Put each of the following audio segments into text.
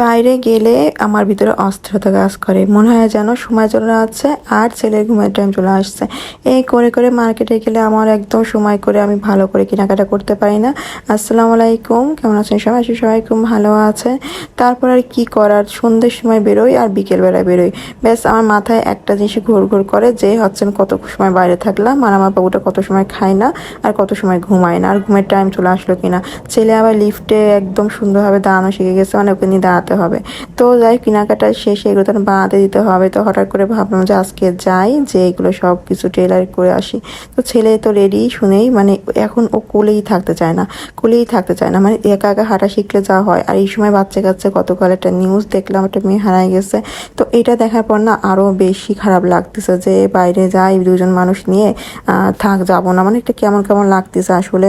বাইরে গেলে আমার ভিতরে অস্থিরতা কাজ করে। মনে হয় যেন সময় চলে আসছে আর ছেলের ঘুমের টাইম চলে আসছে। এই করে করে মার্কেটে গেলে আমার একদম সময় করে আমি ভালো করে কেনাকাটা করতে পারি না। আসসালামু আলাইকুম, কেমন আছেন সবাই? সবাই খুব ভালো আছে। তারপর আর কি করার? সন্ধ্যের সময় বেরোই আর বিকেলবেলায় বেরোই। ব্যাস, আমার মাথায় একটা জিনিস ঘুর ঘুর করে যে হচ্ছেন কত সময় বাইরে থাকলাম আর আমার বাবুটা কত সময় খায় না আর কত সময় ঘুমায় না। আর ঘুমের টাইম চলে আসলো কিনা? ছেলে আবার লিফটে একদম সুন্দরভাবে দাঁড়ানো শিখে গেছে মানে ওকে নিয়ে হবে। তো যাই কেনাকাটা শেষে এগুলো তো বানাতে দিতে হবে। তো হঠাৎ করে ভাবলাম যে আজকে যাই, যে এগুলো সব কিছু টেলার করে আসি। তো ছেলে তো রেডি শুনেই মানে এখন ও কোলেই থাকতে চায় না। কোলেই থাকতে চায় না। মানে একা একা হাঁটা শিখলে যা হয়। আর এই সময় বাচ্চা কাচ্চা গতকাল একটা নিউজ দেখলাম, একটা মেয়ে হারাই গেছে। তো এটা দেখার পর না আরও বেশি খারাপ লাগতেছে যে বাইরে যাই, দুজন মানুষ নিয়ে থাক যাব না। মানে একটা কেমন কেমন লাগতেছে আসলে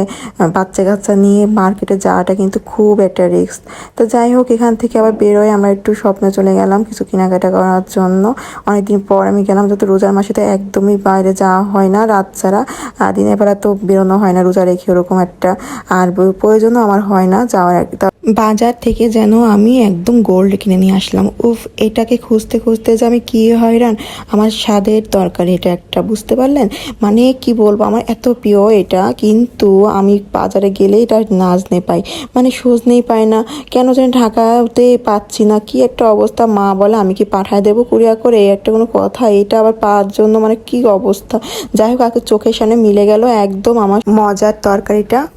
বাচ্চা কাচ্চা নিয়ে মার্কেটে যাওয়াটা কিন্তু খুব একটা রিস্ক তো যাই হোক, এখান থেকে আবার বেরোয়, আমরা একটু স্বপ্নে চলে গেলাম কিছু কেনাকাটা করার জন্য। অনেকদিন পর আমি গেলাম, যত রোজার মাসে তো একদমই বাইরে যাওয়া হয় না রাত ছাড়া। দিনের বেলা তো বেরোনো হয় না, রোজা রেখে ওরকম একটা আর প্রয়োজনও আমার হয় না, যাওয়ার বাজার থেকে যেন আমি একদম গোল্ড কিনে নিয়ে আসলাম। উফ, এটাকে খুঁজতে খুঁজতে যে আমি কি হয়রান? আমার স্বাদের তরকারি এটা একটা, বুঝতে পারলেন? মানে কি বলব, আমার এত প্রিয় এটা, কিন্তু আমি বাজারে গেলে এটা নাজ নে পাই। মানে নেই পাই না। কেন জানি ঢাকাতে পাচ্ছি না। কি একটা অবস্থা, মা বলে, আমি কি পাঠায় দেবো কুরিয়া করে? একটা কোনো কথা, এটা আবার পাওয়ার জন্য মানে কি অবস্থা? যাই হোক, আগে চোখের সামনে মিলে গেল, একদম আমার মজার তরকারিটা।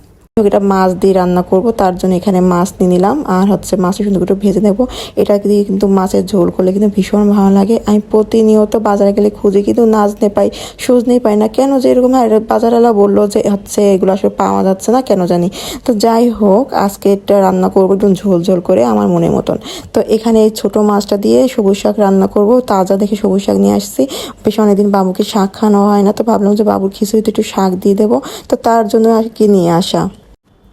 এটা মাছ দিয়ে রান্না করব, তার জন্য এখানে মাছ নিয়ে নিলাম। আর হচ্ছে মাছটা সুন্দর করে ভেজে নেব। এটা দিয়ে কিন্তু মাছের ঝোল করলে কিন্তু ভীষণ ভালো লাগে। আমি প্রতিনিয়ত বাজারে গেলে খুঁজে কিন্তু নাজনে পাই সজনে পাই না। কেন যে এরকম বাজারওয়ালা বলল যে, হচ্ছে এগুলো আসলে পাওয়া যাচ্ছে না, কেন জানি? তো যাই হোক, আজকে এটা রান্না করব একদম ঝোল ঝোল করে আমার মনের মতন। তো এখানে এই ছোটো মাছটা দিয়ে সবুজ শাক রান্না করব। তাজা দেখে সবুজ শাক নিয়ে আসছি। বেশ অনেকদিন বাবুকে শাক খাওয়ানো হয় না, তো ভাবলাম যে বাবুর খিচুড়িতে একটু শাক দিয়ে দেবো। তো তার জন্য আর কি নিয়ে আসা?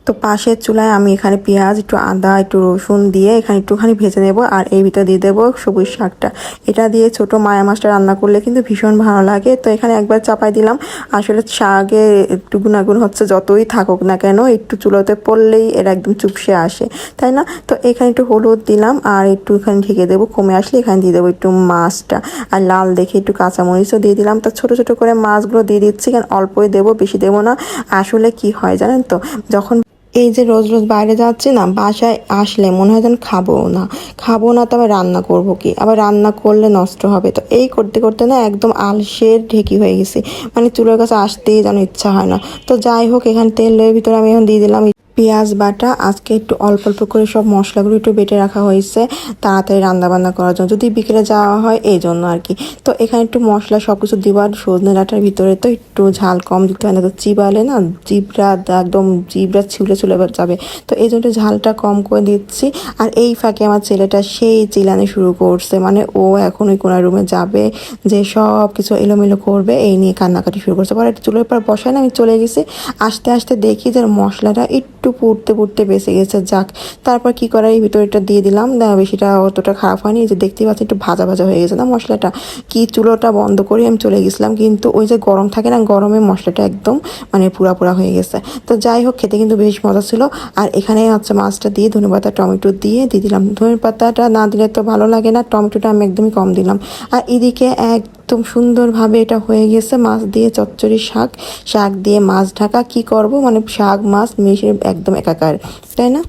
তো পাশের চুলায় আমি এখানে পেঁয়াজ, একটু আদা, একটু রসুন দিয়ে এখানে একটুখানি ভেজে নেব আর এই ভিতরে দিয়ে দেবো সবুজ শাকটা। এটা দিয়ে ছোট মায়া মাছটা রান্না করলে কিন্তু ভীষণ ভালো লাগে। তো এখানে একবার চাপাই দিলাম। আসলে শাকে একটু গুণাগুণ হচ্ছে, যতই থাকুক না কেন একটু চুলোতে পড়লেই এরা একদম চুপসে আসে, তাই না? তো এখানে একটু হলুদ দিলাম আর একটু এখানে ঢেকে দেবো। কমে আসলে এখানে দিয়ে দেবো একটু মাছটা আর লাল দেখে একটু কাঁচামরিচও দিয়ে দিলাম। তো ছোট ছোট করে মাছগুলো দিয়ে দিচ্ছি, কারণ অল্পই দেবো, বেশি দেবো না। আসলে কি হয় জানেন তো? যখন এই যে রোজ রোজ বাইরে যাচ্ছি না, বাসায় আসলে মনে হয় যেন খাব না। খাব না তো আবার রান্না করব কি? আবার রান্না করলে নষ্ট হবে। তো এই করতে করতে না একদম আলসের ঢেকি হয়ে গেছি। মানে চুলোর কাছে আসতেই যেন ইচ্ছা হয় না। তো যাই হোক, এখানে তেলের ভিতরে আমি এখন দিয়ে দিলাম। পেঁয়াজ, বাটা, আজকে একটু অল্প অল্প করে সব মশলাগুলো একটু বেটে রাখা হয়েছে, তাড়াতাড়ি রান্না বান্না করার জন্য। যদি বিকেলে যাওয়া হয়, এই জন্য আর কি। তো এখানে একটু মশলা সব কিছু দিবার সজনে ডাটার ভিতরে তো একটু ঝাল কম দিতে হয়, না তো চিবালে না জিবরা একদম জিবরা ছিউলে চলে যাবে। তো এই জন্য ঝালটা কম করে দিচ্ছি। আর এই ফাঁকে আমার ছেলেটা সেই চিলানো শুরু করছে মানে ও এখন ওই কোনার রুমে যাবে, যে সব কিছু এলোমেলো করবে, এই নিয়ে কান্নাকাটি শুরু করছে। পরে চুলের পর বসায় না, আমি চলে গেছি। আস্তে আস্তে দেখি যে মশলাটা একটু পুড়তে পুড়তে বেঁচে গেছে, যাক। তারপর কি করার এই ভিতরেটা দিয়ে দিলাম। বেশিটা অতটা খারাপ হয়নি। যে দেখতে পাচ্ছি একটু ভাজা ভাজা হয়ে গেছে না মশলাটা? কি চুলোটা বন্ধ করে আমি চলে গেছিলাম, কিন্তু ওই যে গরম থাকে না, গরমে মশলাটা একদম মানে পুরা পুরা হয়ে গেছে। তো যাই হোক, খেতে কিন্তু বেশ মজা ছিল। আর এখানে হচ্ছে মাছটা দিয়ে ধনে পাতা, টমেটো দিয়ে দিয়ে দিলাম। ধনে পাতাটা না দিলে তো ভালো লাগে না, টমেটোটা আমি একদমই কম দিলাম। আর এদিকে এক একদম সুন্দরভাবে এটা হয়ে গেছে, মাছ দিয়ে চচ্চড়ি শাক। শাক দিয়ে মাছ ঢাকা। কি করব? মানে শাক, মাছ মিশে একদম একাকার তাই না?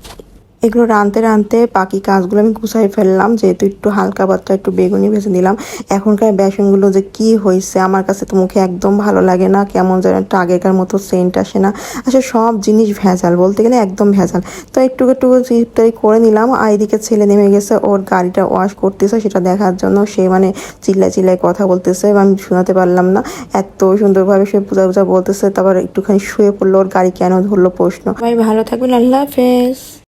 এগুলো রানতে রানতে বাকি কাজগুলো আমি গুছাই ফেললাম, যেহেতু একটু হালকা পাতলা একটু বেগুনি ভেজে নিলাম। এখনকার বেসনগুলো যে কি হয়েছে, আমার কাছে তো মুখে একদম ভালো লাগে না, কেমন যেন একটা আগেকার মতো সেন্ট আসে না। আসলে সব জিনিস ভেজাল বলতে গেলে একদম ভেজাল। তো একটু একটু ইফতারি করে নিলাম, আর এদিকে ছেলে নেমে গেছে, ওর গাড়িটা ওয়াশ করতেছে, সেটা দেখার জন্য সে মানে চিল্লায় চিল্লায় কথা বলতেছে এবং আমি শোনাতে পারলাম না। এত সুন্দরভাবে সে পূজা পূজা বলতেছে, তারপর একটুখানি শুয়ে পড়ল, ওর গাড়ি কেন ধরলো প্রশ্ন। ভাই ভালো থাকবেন, আল্লাহ হাফেজ।